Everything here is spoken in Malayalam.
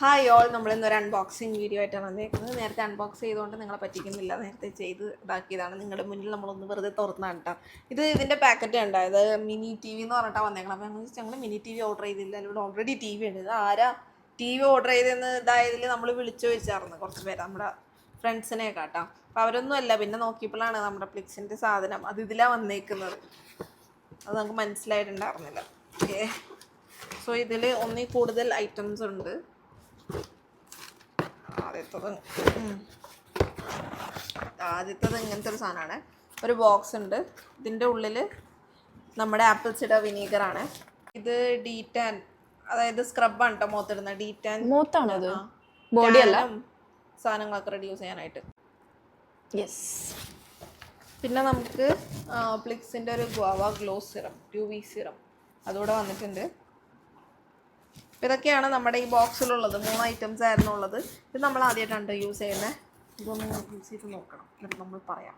ഹായ് ഓൾ നമ്മൾ ഒരു അൺബോക്സിങ് വീഡിയോ ആയിട്ടാണ് വന്നേക്കുന്നത്. നേരത്തെ അൺബോക്സ് ചെയ്തുകൊണ്ട് നിങ്ങളെ പറ്റിക്കുന്നില്ല. നേരത്തെ ചെയ്ത് ഇതാക്കിയതാണ്. നിങ്ങളുടെ മുന്നിൽ നമ്മളൊന്ന് വെറുതെ തുറന്നാണ് കേട്ടോ ഇത് ഇതിന്റെ പാക്കറ്റ് ഉണ്ടായത് മിനി ടി വി എന്ന് പറഞ്ഞിട്ടാണ് വന്നേക്കണം. അപ്പോൾ ഞങ്ങൾ ഞങ്ങൾ മിനി ടി വി ഓർഡർ ചെയ്തില്ല. ഇവിടെ ഓൾറെഡി ടി വി ഉണ്ട്. ഇത് ആരാ ടി വി ഓർഡർ ചെയ്തെന്ന് ഇതായതിൽ നമ്മൾ വിളിച്ചു ചോദിച്ചായിരുന്നു കുറച്ച് പേര്. നമ്മുടെ ഫ്രണ്ട്സിനെ കേട്ടോ അപ്പോൾ അവരൊന്നും അല്ല. പിന്നെ നോക്കിയപ്പോഴാണ് നമ്മുടെ ഫ്ലിക്സിന്റെ സാധനം. അത് ഇതിലാണ് വന്നേക്കുന്നത്. അത് നമുക്ക് മനസ്സിലായിട്ടുണ്ടായിരുന്നില്ല. ഓക്കെ സോ ഇതിൽ ഒന്നിൽ കൂടുതൽ ഐറ്റംസ് ഉണ്ട്. ആദ്യത്തത്. ആദ്യത്തത് ഇങ്ങനത്തെ ഒരു സാധനമാണ്. ഒരു ബോക്സ് ഉണ്ട്. ഇതിന്റെ ഉള്ളിൽ നമ്മുടെ ആപ്പിൾ സിഡർ വിനീഗറാണ് ഇത് ഡീറ്റാൻ അതായത് സ്ക്രബാണ് കേട്ടോ മുഖത്തിടുന്ന ഡീറ്റാൻ മൂത്താണ് ബോഡി അല്ല? സാധനങ്ങളൊക്കെ റെഡ്യൂസ് ചെയ്യാനായിട്ട്. യെസ് പിന്നെ നമുക്ക് പ്ലിക്സിന്റെ ഒരു Goa glow serum two V serum അതുകൂടെ വന്നിട്ടുണ്ട്. ഇതൊക്കെയാണ് നമ്മുടെ ഈ ബോക്സിലുള്ളത്. മൂന്ന് ഐറ്റംസ് ആയിരുന്നു ഉള്ളത്. ഇത് നമ്മൾ ആദ്യമായിട്ടാണ് യൂസ് ചെയ്യുന്നത് ഇതൊന്ന് യൂസ് ചെയ്ത് നോക്കണം. എന്നിട്ട് നമ്മൾ പറയാം.